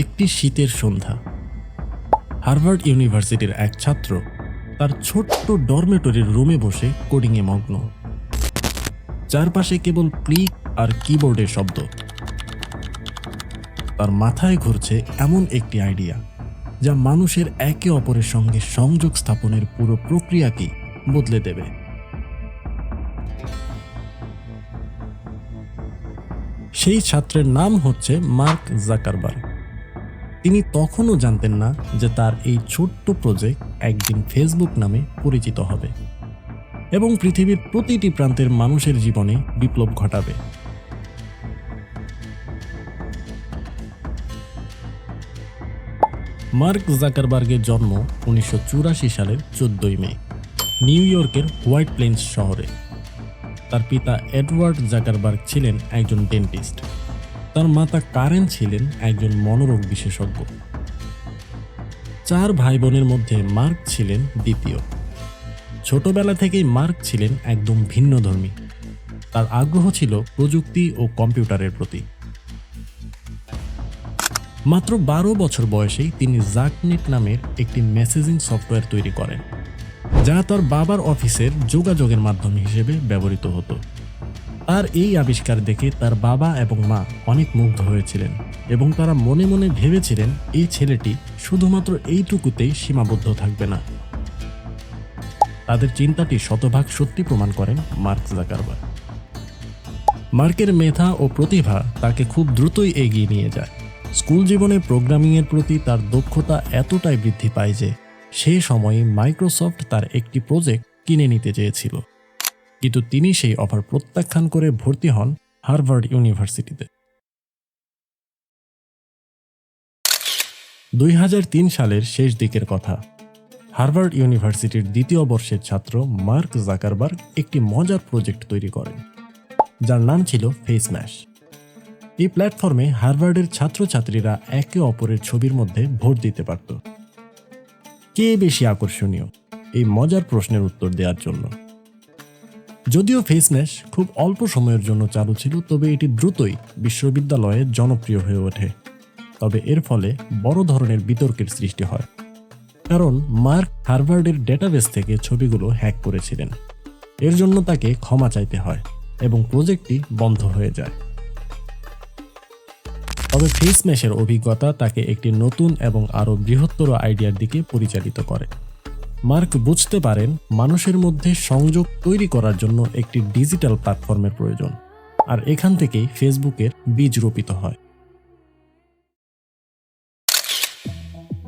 একটি শীতের সন্ধ্যা। হার্ভার্ড ইউনিভার্সিটির এক ছাত্র তার ছোট্ট ডরমেটরির রুমে বসে কোডিংয়ে মগ্ন। চারপাশে কেবল ক্লিক আর কিবোর্ডের শব্দ। তার মাথায় ঘুরছে এমন একটি আইডিয়া, যা মানুষের একে অপরের সঙ্গে সংযোগ স্থাপনের পুরো প্রক্রিয়াকে বদলে দেবে। সেই ছাত্রের নাম হচ্ছে মার্ক জাকারবার্গ। তিনি তখনও জানতেন না যে তার এই ছোট্ট প্রজেক্ট একদিন ফেসবুক নামে পরিচিত হবে এবং পৃথিবীর প্রতিটি প্রান্তের মানুষের জীবনে বিপ্লব ঘটাবে। মার্ক জাকারবার্গের জন্ম উনিশশো চুরাশি সালের চোদ্দই মে, নিউ ইয়র্কের হোয়াইট প্লেন্স শহরে। তার পিতা এডওয়ার্ড জাকারবার্গ ছিলেন একজন ডেন্টিস্ট। তার মাতা কারেন ছিলেন একজন মনোরোগ বিশেষজ্ঞ। চার ভাই বোনের মধ্যে মার্ক ছিলেন দ্বিতীয়। ছোটবেলা থেকেই মার্ক ছিলেন একদম ভিন্নধর্মী। তার আগ্রহ ছিল প্রযুক্তি ও কম্পিউটারের প্রতি। মাত্র বারো বছর বয়সেই তিনি জাকনেট নামের একটি মেসেজিং সফটওয়্যার তৈরি করেন, যা তার বাবার অফিসের যোগাযোগের মাধ্যম হিসেবে ব্যবহৃত হতো। তার এই আবিষ্কার দেখে তার বাবা এবং মা অনেক মুগ্ধ হয়েছিলেন এবং তারা মনে মনে ভেবেছিলেন এই ছেলেটি শুধুমাত্র এইটুকুতেই সীমাবদ্ধ থাকবে না। তাদের চিন্তাটি শতভাগ সত্যি প্রমাণ করেন মার্ক জাকারবার মার্কের মেধা ও প্রতিভা তাকে খুব দ্রুতই এগিয়ে নিয়ে যায়। স্কুল জীবনে প্রোগ্রামিংয়ের প্রতি তার দক্ষতা এতটাই বৃদ্ধি পায় যে সে সময়ে মাইক্রোসফট তার একটি প্রজেক্ট কিনে নিতে চেয়েছিল। কিন্তু তিনি সেই অফার প্রত্যাখ্যান করে ভর্তি হন হার্ভার্ড ইউনিভার্সিটিতে। দুই হাজার তিন সালের শেষ দিকের কথা, হার্ভার্ড ইউনিভার্সিটির দ্বিতীয় বর্ষের ছাত্র মার্ক জাকারবার্গ একটি মজার প্রজেক্ট তৈরি করেন, যার নাম ছিল ফেস ম্যাশ। এই প্ল্যাটফর্মে হার্ভার্ডের ছাত্রছাত্রীরা একে অপরের ছবির মধ্যে ভোট দিতে পারত। কে বেশি আকর্ষণীয়? এই মজার প্রশ্নের উত্তর দেওয়ার জন্য। যদিও ফেসম্যাশ খুব অল্প সময়ের জন্য চালু ছিল, তবে এটি দ্রুতই বিশ্ববিদ্যালয়ে জনপ্রিয় হয়ে ওঠে। তবে এর ফলে বড় ধরনের বিতর্কের সৃষ্টি হয়। কারণ মার্ক হার্ভার্ডের ডেটাবেস থেকে ছবিগুলো হ্যাক করেছিলেন। এর জন্য তাকে ক্ষমা চাইতে হয় এবং প্রজেক্টটি বন্ধ হয়ে যায়। তবে ফেস ম্যাশের অভিজ্ঞতা তাকে একটি নতুন এবং আরও বৃহত্তর আইডিয়ার দিকে পরিচালিত করে। মার্ক বুঝতে পারেন মানুষের মধ্যে সংযোগ তৈরি করার জন্য একটি ডিজিটাল প্ল্যাটফর্মের প্রয়োজন, আর এখান থেকেই ফেসবুকের বীজ রোপিত হয়।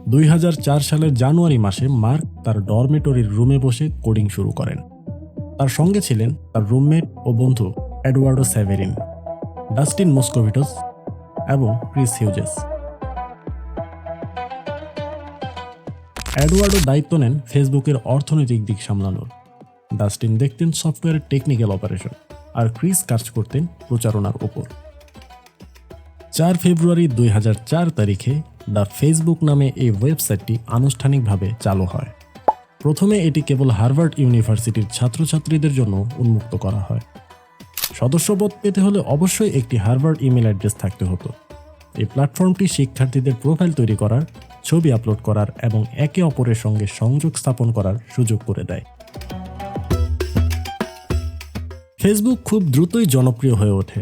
দুই হাজার চার সালের জানুয়ারি মাসে মার্ক তার ডরমেটরির রুমে বসে কোডিং শুরু করেন। তার সঙ্গে ছিলেন তার রুমমেট ও বন্ধু এডওয়ার্ডো স্যাভেরিন ডাস্টিন মস্কোভিটোস এবং ক্রিস হিউজেস। অ্যাডওয়ার্ডও দায়িত্ব নেন ফেসবুকের অর্থনৈতিক দিক সামলানোর। ডাস্টিন দেখতেন সফটওয়্যারের টেকনিক্যাল অপারেশন, আর ক্রিস কাজ করতেন প্রচারণার ওপর। চার ফেব্রুয়ারি দুই হাজার চার তারিখে দ্য ফেসবুক নামে এই ওয়েবসাইটটি আনুষ্ঠানিকভাবে চালু হয়। প্রথমে এটি কেবল হার্ভার্ড ইউনিভার্সিটির ছাত্রছাত্রীদের জন্য উন্মুক্ত করা হয়। সদস্যপদ পেতে হলে অবশ্যই একটি হার্ভার্ড ইমেল অ্যাড্রেস থাকতে হতো। এই প্ল্যাটফর্মটি শিক্ষার্থীদের প্রোফাইল তৈরি করার ছবি আপলোড করার এবং একে অপরের সঙ্গে সংযোগ স্থাপন করার সুযোগ করে দেয়। ফেসবুক খুব দ্রুতই জনপ্রিয় হয়ে ওঠে।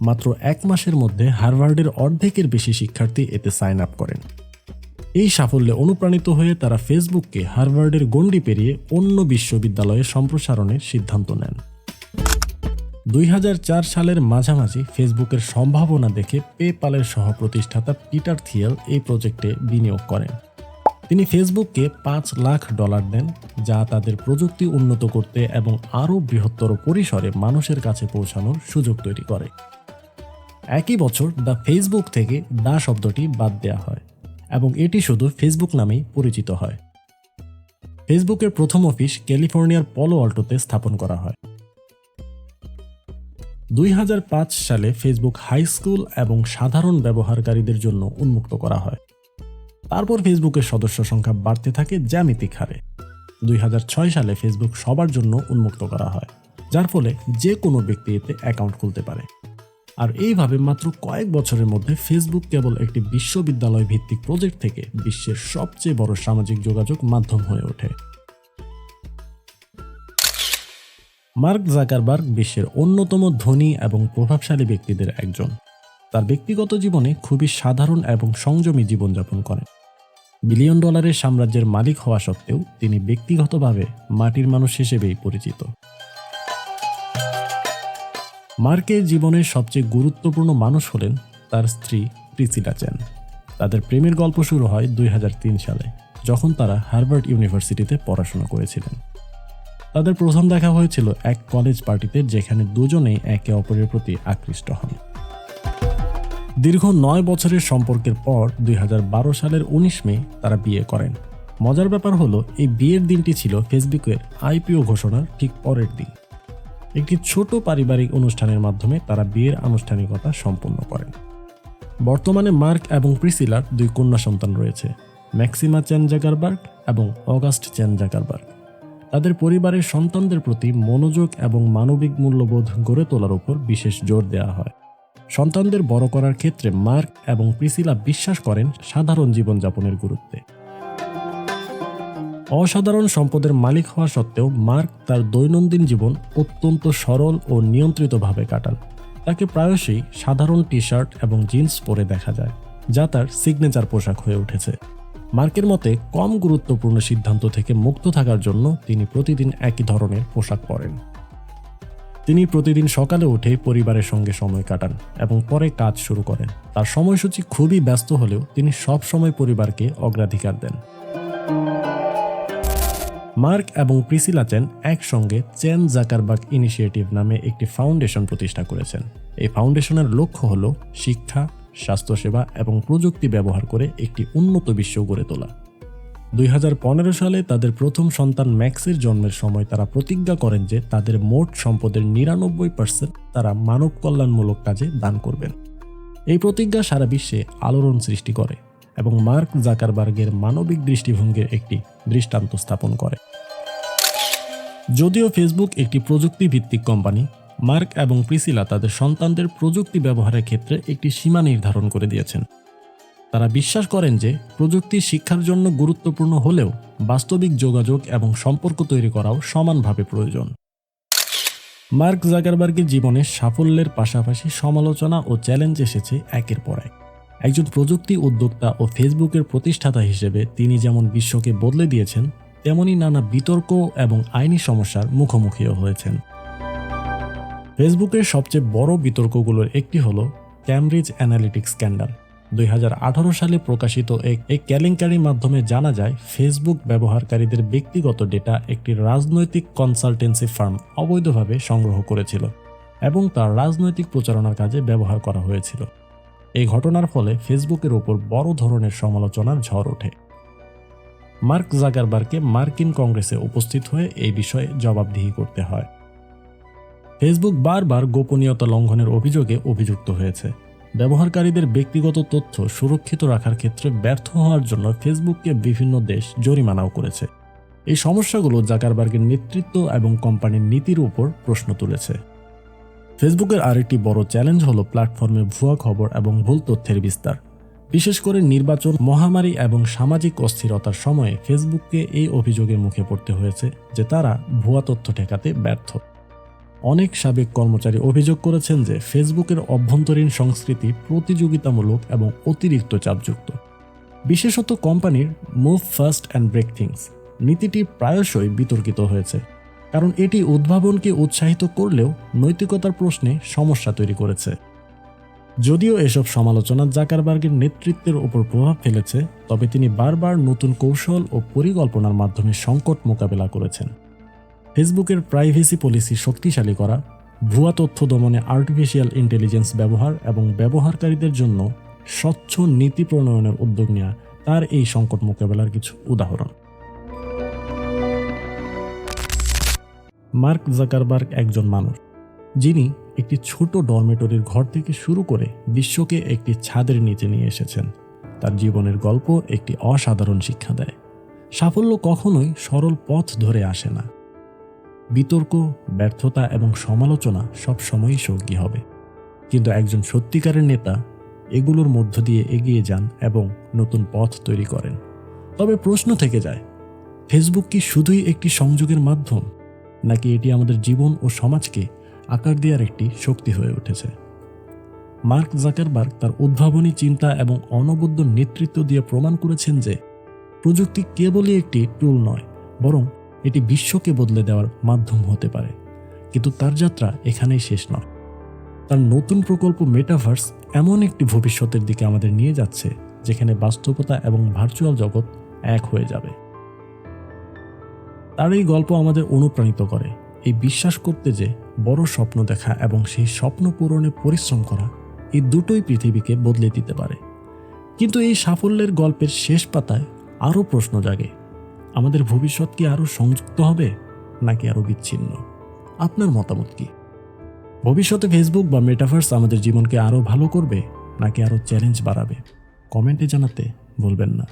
মাত্র এক মাসের মধ্যে হার্ভার্ডের অর্ধেকের বেশি শিক্ষার্থী এতে সাইন আপ করেন। এই সাফল্যে অনুপ্রাণিত হয়ে তারা ফেসবুককে হার্ভার্ডের গণ্ডি পেরিয়ে অন্য বিশ্ববিদ্যালয়ে সম্প্রসারণের সিদ্ধান্ত নেন। দুই হাজার চার সালের মাঝামাঝি ফেসবুকের সম্ভাবনা দেখে পেপালের সহ প্রতিষ্ঠাতা পিটার থিয়েল এই প্রজেক্টে বিনিয়োগ করেন। তিনি ফেসবুককে পাঁচ লাখ ডলার দেন, যা তাদের প্রযুক্তি উন্নত করতে এবং আরও বৃহত্তর পরিসরে মানুষের কাছে পৌঁছানোর সুযোগ তৈরি করে। একই বছর দ্য ফেসবুক থেকে দা শব্দটি বাদ দেওয়া হয় এবং এটি শুধু ফেসবুক নামেই পরিচিত হয়। ফেসবুকের প্রথম অফিস ক্যালিফোর্নিয়ার পলো অল্টোতে স্থাপন করা হয়। দুই হাজার পাঁচ সালে ফেসবুক হাই স্কুল এবং সাধারণ ব্যবহারকারীদের জন্য উন্মুক্ত করা হয়। তারপর ফেসবুকের সদস্য সংখ্যা বাড়তে থাকে জ্যামিতিক হারে। দুই হাজার ছয় সালে ফেসবুক সবার জন্য উন্মুক্ত করা হয়, যার ফলে যে কোনো ব্যক্তি এতে অ্যাকাউন্ট খুলতে পারে। আর এইভাবে মাত্র কয়েক বছরের মধ্যে ফেসবুক কেবল একটি বিশ্ববিদ্যালয় ভিত্তিক প্রজেক্ট থেকে বিশ্বের সবচেয়ে বড় সামাজিক যোগাযোগ মাধ্যম হয়ে ওঠে। মার্ক জাকারবার্গ বিশ্বের অন্যতম ধনী এবং প্রভাবশালী ব্যক্তিদের একজন। তার ব্যক্তিগত জীবনে খুবই সাধারণ এবং সংযমী জীবনযাপন করেন। বিলিয়ন ডলারের সাম্রাজ্যের মালিক হওয়া সত্ত্বেও তিনি ব্যক্তিগতভাবে মাটির মানুষ হিসেবেই পরিচিত। মার্কের জীবনের সবচেয়ে গুরুত্বপূর্ণ মানুষ হলেন তার স্ত্রী প্রিসিলা চেন। তাদের প্রেমের গল্প শুরু হয় দুই হাজার তিন সালে, যখন তারা হার্ভার্ড ইউনিভার্সিটিতে পড়াশোনা করেছিলেন। তাদের প্রথম দেখা হয়েছিল এক কলেজ পার্টিতে যেখানে দুজনেই একে অপরের প্রতি আকৃষ্ট হন। দীর্ঘ নয় বছরের সম্পর্কের পর দুই হাজার বারো সালের উনিশ মে তারা বিয়ে করেন। মজার ব্যাপার হলো, এই বিয়ের দিনটি ছিল ফেসবুকের আইপিও ঘোষণার ঠিক পরের দিন। একটি ছোট পারিবারিক অনুষ্ঠানের মাধ্যমে তারা বিয়ের আনুষ্ঠানিকতা সম্পন্ন করেন। বর্তমানে মার্ক এবং প্রিসিলার দুই কন্যা সন্তান রয়েছে, ম্যাক্সিমা চ্যান জাগারবার্গ এবং অগাস্ট চ্যান জাগারবার্গ তাদের পরিবারের সন্তানদের প্রতি মনোযোগ এবং মানবিক মূল্যবোধ গড়ে তোলার উপর বিশেষ জোর দেওয়া হয়। সন্তানদের বড় করার ক্ষেত্রে মার্ক এবং প্রিসিলা বিশ্বাস করেন সাধারণ জীবনযাপনের গুরুত্বে। অসাধারণ সম্পদের মালিক হওয়া সত্ত্বেও মার্ক তার দৈনন্দিন জীবন অত্যন্ত সরল ও নিয়ন্ত্রিতভাবে কাটান। তাকে প্রায়শই সাধারণ টি শার্ট এবং জিন্স পরে দেখা যায়, যা তার সিগনেচার পোশাক হয়ে উঠেছে। মার্কের মতে কম গুরুত্বপূর্ণ সিদ্ধান্ত থেকে মুক্ত থাকার জন্য তিনি প্রতিদিন একই ধরনের পোশাক পরেন। তিনি প্রতিদিন সকালে উঠে পরিবারের সঙ্গে সময় কাটান এবং পরে কাজ শুরু করেন। তার সময়সূচি খুবই ব্যস্ত হলেও তিনি সব সময় পরিবারকে অগ্রাধিকার দেন। মার্ক এবং প্রিসিলা চেন একসঙ্গে চেন জাকারবাগ ইনিশিয়েটিভ নামে একটি ফাউন্ডেশন প্রতিষ্ঠা করেছেন। এই ফাউন্ডেশনের লক্ষ্য হল শিক্ষা স্বাস্থ্যসেবা এবং প্রযুক্তি ব্যবহার করে একটি উন্নত বিশ্ব গড়ে তোলা। দুই হাজার পনেরো সালে তাদের প্রথম সন্তান ম্যাক্সের জন্মের সময় তারা প্রতিজ্ঞা করেন যে তাদের মোট সম্পদের নিরানব্বই পার্সেন্ট তারা মানব কল্যাণমূলক কাজে দান করবেন। এই প্রতিজ্ঞা সারা বিশ্বে আলোড়ন সৃষ্টি করে এবং মার্ক জাকারবার্গের মানবিক দৃষ্টিভঙ্গির একটি দৃষ্টান্ত স্থাপন করে। যদিও ফেসবুক একটি প্রযুক্তিভিত্তিক কোম্পানি মার্ক এবং প্রিসিলা তাদের সন্তানদের প্রযুক্তি ব্যবহারের ক্ষেত্রে একটি সীমা নির্ধারণ করে দিয়েছেন। তারা বিশ্বাস করেন যে প্রযুক্তি শিক্ষার জন্য গুরুত্বপূর্ণ হলেও বাস্তবিক যোগাযোগ এবং সম্পর্ক তৈরি করাও সমানভাবে প্রয়োজন। মার্ক জাগারবার্গের জীবনে সাফল্যের পাশাপাশি সমালোচনা ও চ্যালেঞ্জ এসেছে একের পর এক। একজন প্রযুক্তি উদ্যোক্তা ও ফেসবুকের প্রতিষ্ঠাতা হিসেবে তিনি যেমন বিশ্বকে বদলে দিয়েছেন, তেমনি নানা বিতর্ক এবং আইনি সমস্যার মুখোমুখিও হয়েছেন। ফেসবুকের সবচেয়ে বড় বিতর্কগুলোর একটি হল ক্যামব্রিজ অ্যানালিটিক্স স্ক্যান্ডাল দুই হাজার আঠারো সালে প্রকাশিত এক এক কেলেঙ্কারির মাধ্যমে জানা যায়, ফেসবুক ব্যবহারকারীদের ব্যক্তিগত ডেটা একটি রাজনৈতিক কনসালটেন্সি ফার্ম অবৈধভাবে সংগ্রহ করেছিল এবং তার রাজনৈতিক প্রচারণার কাজে ব্যবহার করা হয়েছিল। এই ঘটনার ফলে ফেসবুকের ওপর বড় ধরনের সমালোচনার ঝড় ওঠে। মার্ক জাগারবার্গকে মার্কিন কংগ্রেসে উপস্থিত হয়ে এই বিষয়ে জবাবদিহি করতে হয়। ফেসবুক বারবার গোপনীয়তা লঙ্ঘনের অভিযোগে অভিযুক্ত হয়েছে। ব্যবহারকারীদের ব্যক্তিগত তথ্য সুরক্ষিত রাখার ক্ষেত্রে ব্যর্থ হওয়ার জন্য ফেসবুককে বিভিন্ন দেশ জরিমানাও করেছে। এই সমস্যাগুলো জাকারবার্গের নেতৃত্ব এবং কোম্পানির নীতির উপর প্রশ্ন তুলেছে। ফেসবুকের আরেকটি বড় চ্যালেঞ্জ হল প্ল্যাটফর্মে ভুয়া খবর এবং ভুল তথ্যের বিস্তার। বিশেষ করে নির্বাচন, মহামারী এবং সামাজিক অস্থিরতার সময়ে ফেসবুককে এই অভিযোগের মুখে পড়তে হয়েছে যে তারা ভুয়া তথ্য ঠেকাতে ব্যর্থ। অনেক সাবেক কর্মচারী অভিযোগ করেছেন যে ফেসবুকের অভ্যন্তরীণ সংস্কৃতি প্রতিযোগিতামূলক এবং অতিরিক্ত চাপযুক্ত। বিশেষত কোম্পানির move fast and break things নীতিটি প্রায়শই বিতর্কিত হয়েছে, কারণ এটি উদ্ভাবনকে উৎসাহিত করলেও নৈতিকতার প্রশ্নে সমস্যা তৈরি করেছে। যদিও এসব সমালোচনা জাকারবার্গের নেতৃত্বের ওপর প্রভাব ফেলেছে, তবে তিনি বারবার নতুন কৌশল ও পরিকল্পনার মাধ্যমে সংকট মোকাবেলা করেছেন। ফেসবুকের প্রাইভেসি পলিসি শক্তিশালী করা, ভুয়া তথ্য দমনে আর্টিফিশিয়াল ইন্টেলিজেন্স ব্যবহার এবং ব্যবহারকারীদের জন্য স্বচ্ছ নীতি প্রণয়নের উদ্যোগ নেওয়া তার এই সংকট মোকাবেলার কিছু উদাহরণ। মার্ক জাকারবার্গ একজন মানুষ। যিনি একটি ছোট ডরমেটরির ঘর থেকে শুরু করে বিশ্বকে একটি ছাদের নিচে নিয়ে এসেছেন। তার জীবনের গল্প একটি অসাধারণ শিক্ষা দেয়। সাফল্য কখনোই সরল পথ ধরে আসে না। বিতর্ক, ব্যর্থতা এবং সমালোচনা সব সময়ই সঙ্গী হবে। কিন্তু একজন সত্যিকারের নেতা এগুলোর মধ্য দিয়ে এগিয়ে যান এবং নতুন পথ তৈরি করেন। তবে প্রশ্ন থেকে যায়, ফেসবুক কি শুধুই একটি সংযোগের মাধ্যম? নাকি এটি আমাদের জীবন ও সমাজকে আকার দেওয়ার একটি শক্তি হয়ে উঠেছে? মার্ক জাকারবার্গ তার উদ্ভাবনী চিন্তা এবং অনবদ্য নেতৃত্ব দিয়ে প্রমাণ করেছেন যে, প্রযুক্তি কেবলই একটি টুল নয়, বরং এটি বিশ্বকে বদলে দেওয়ার মাধ্যম হতে পারে। কিন্তু তার যাত্রা এখানেই শেষ নয়। তার নতুন প্রকল্প মেটাভার্স এমন একটি ভবিষ্যতের দিকে আমাদের নিয়ে যাচ্ছে, যেখানে বাস্তবতা এবং ভার্চুয়াল জগৎ এক হয়ে যাবে। তার এই গল্প আমাদের অনুপ্রাণিত করে। এই বিশ্বাস করতে যে বড় স্বপ্ন দেখা এবং সেই স্বপ্ন পূরণে পরিশ্রম করা এই দুটোই পৃথিবীকে বদলে দিতে পারে। কিন্তু এই সাফল্যের গল্পের শেষ পাতায় আরও প্রশ্ন জাগে। আমাদের ভবিষ্যৎ কি আরও সংযুক্ত হবে, নাকি আরও বিচ্ছিন্ন? আপনার মতামত কি? ভবিষ্যতে ফেসবুক বা মেটাভার্স আমাদের জীবনকে আরও ভালো করবে, নাকি আরও চ্যালেঞ্জ বাড়াবে? কমেন্টে জানাতে ভুলবেন না।